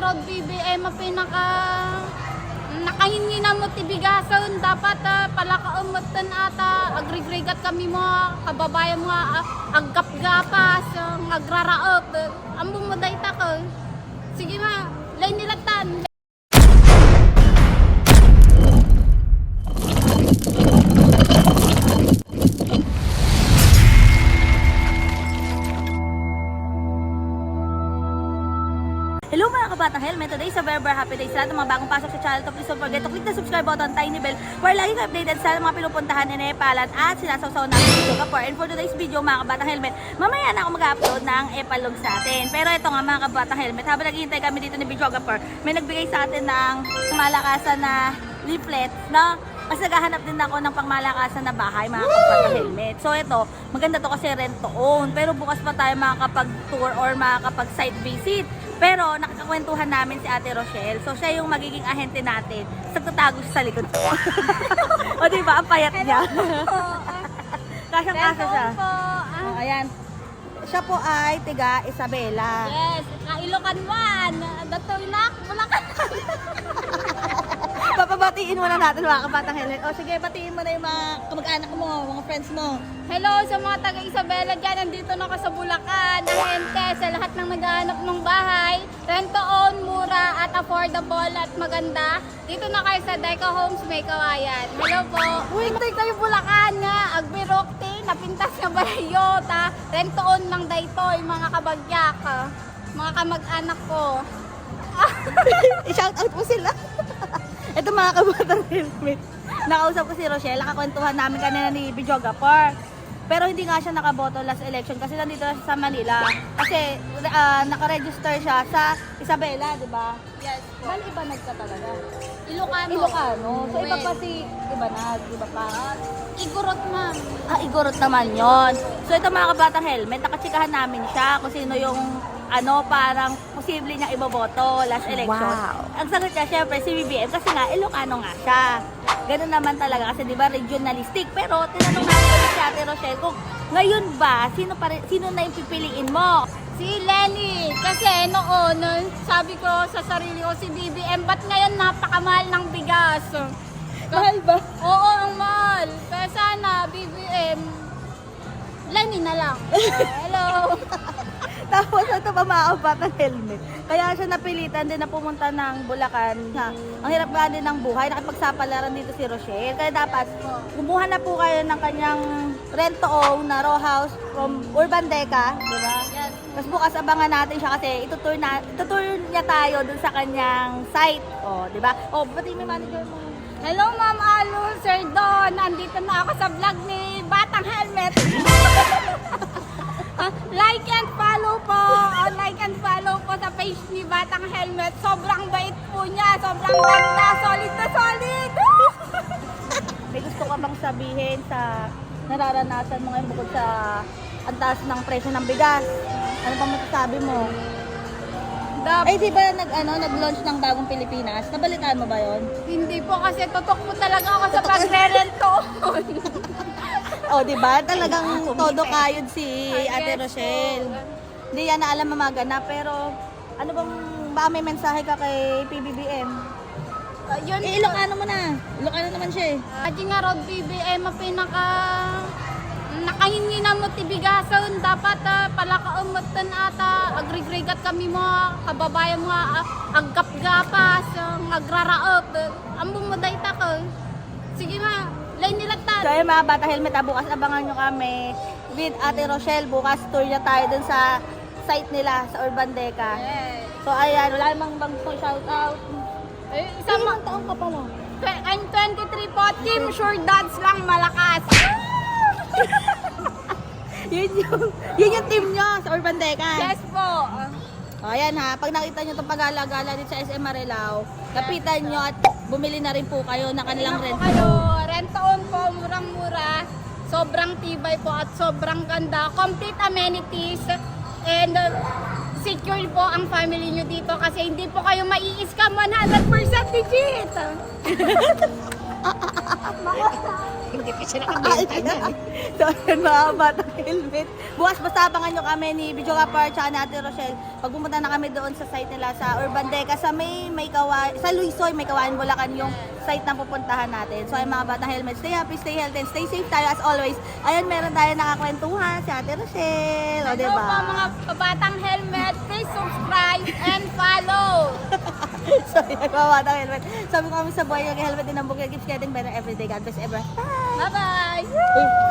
Rod BBM ang pinaka nakahingi na mo tibigason dapat uh, palakaumutan ata. Agrigrigat kami mo kababayan mo uh, aggap-gapas uh, agraraot. Uh, ambong mo dayta ko. Sige ma lain nilatan Mga kabatang helmet! Today sa Berber Happy Day sa lahat ng mga bagong pasok sa channel to please don't forget to click the subscribe button, tiny bell para lagi ka updated sa mga pinupuntahan ni Nepalan at sinasawsaw namin sa Singapore. And for today's video mga kabatang helmet, mamaya na ako mag-upload ng epalogs natin. Pero ito nga mga kabatang helmet, habang naghihintay kami dito ni Videographer, may nagbigay sa atin ng malakasan na leaflet, no? Kasi naghahanap din ako ng pangmalakasan na bahay, mga kabatang helmet. So ito, maganda to kasi rent to own. Pero bukas pa tayo makakapag-tour or makakapag-site visit. Pero nakakakwentuhan namin si Ate Rochelle. So siya yung magiging ahente natin. Sagtatago siya sa likod. o di ba? Ang payat niya. Kasyang-kasya siya. po ah, Oh, ayan. Siya po ay tiga Isabela. yes kailokan man datoy nak bulakan Papabatiin muna natin mga kabatang helmet. O sige, batiin mo na yung mga kamag-anak mo, mga friends mo. Hello sa mga taga Isabela dyan, nandito na ako sa Bulacan, ahente sa lahat ng naghahanap ng bahay, rent to own, mura at affordable at maganda. Dito na kayo sa Deca Homes, may kawayan. Hello po. Uy, tayo kayo Bulacan nga, Agbirokte, napintas nga Barayota, rent to own ng Daytoy, mga kabagyak, ah, mga kamag-anak ko. I-shout out po sila. Ito mga kabatang helmet. Nakausap ko si Rochelle, nakakwentuhan namin kanina ni Bijoga Pero hindi nga siya nakaboto last election kasi nandito na siya sa Manila. Kasi ah, nakaregister siya sa Isabela, di ba? Yes po. Bali iba nagka talaga. Ilocano. Ilocano. So iba pa si iba nag, iba pa. Igorot ma'am. Ah, igorot naman yon. So ito mga kabatang helmet, nakachikahan namin siya kung sino yung ano, parang posible niya iboboto last election. Wow. Ang sagot niya, syempre, si BBM kasi nga, Ilocano nga siya. Ganun naman talaga kasi di ba regionalistic. Pero tinanong kami si Ate Rochelle kung ngayon ba, sino, pa, rin- sino na yung pipiliin mo? Si Lenny, kasi noon, sabi ko sa sarili ko si BBM, ba't ngayon napakamahal ng bigas? Mahal ba? Oo, ang mahal. Kaya sana, BBM, Lenny na lang. Hello. Tapos ito pa mga kabatang helmet. Kaya siya napilitan din na pumunta ng Bulacan. Ha, ang hirap nga din ng buhay. Nakipagsapalaran dito si Rochelle. Kaya dapat kumuha na po kayo ng kanyang rent to own na row house from Urban Deca. Di ba? Yes. Tapos bukas abangan natin siya kasi itutur, na, itutur niya tayo dun sa kanyang site. O, di ba? O, pati may manager mo. Hello, Ma'am Alu, Sir Don. Nandito na ako sa vlog ni Batang Helmet. Page ni Batang Helmet. Sobrang bait po niya. Sobrang ganda. Solid na solid. May gusto ka bang sabihin sa nararanasan mo ngayon bukod sa ang taas ng presyo ng bigas? Ano bang masasabi mo? Dap- Ay, di ba nag, ano, nag-launch ng bagong Pilipinas? Nabalitaan mo ba yon? Hindi po kasi tutok po talaga ako sa pagre-rento. Oh, di ba? Talagang todo kayod si Ate. Rochelle. Hindi yan na alam mamagana, pero ano bang baka may mensahe ka kay PBBM? Uh, yun Eh, Ilocano mo na. Ilocano naman siya eh. Adi nga Rod BBM ang pinaka nakahingi na mo tibigason dapat uh, palakaumutan ata agrigrigat kami mo kababayan mo uh, aggap-gapas uh, agraraot uh, ambong mo dayta ko sige ma lain nilatan So ayun mga bata helmet, ah, bukas abangan nyo kami with Ate Rochelle. Bukas tour niya tayo dun sa site nila sa Urban Deca. yes. So ayan, wala namang bang shout out. Eh, Isa ma Ilang taong ka pala? Twe- I'm 23 po team sure dads lang malakas yun yung, yun yung team nyo sa Urban Deca. yes po O, ayan ha, pag nakita nyo itong pag-alagala dito sa SM Marilao, kapitan nyo at bumili na rin po kayo ng kanilang rent. Kayo, rent on po, murang-mura. Sobrang tibay po at sobrang ganda. Complete amenities and uh, secure po ang family nyo dito kasi hindi po kayo mai-scam 100% legit. siya Ay, nakabenta niyan. so, yun mga batang helmet. Bukas basta abangan nyo kami ni Video Kapar tsaka Ate Rochelle. Pag pumunta na kami doon sa site nila sa Urban Deca, sa may, may kawa, sa Luisoy, may kawain Bulacan yung site na pupuntahan natin. So, ayun mga batang helmet, stay happy, stay healthy, and stay safe tayo as always. Ayun, meron tayo nakakwentuhan si Ate Rochelle. O, Hello diba? po mga kabatang helmet. Please subscribe and follow. so, yun mga batang helmet. Sabi ko kami sa buhay yung helmet din ang bukid keeps getting better every day. God bless everyone. Bye! Bye-bye.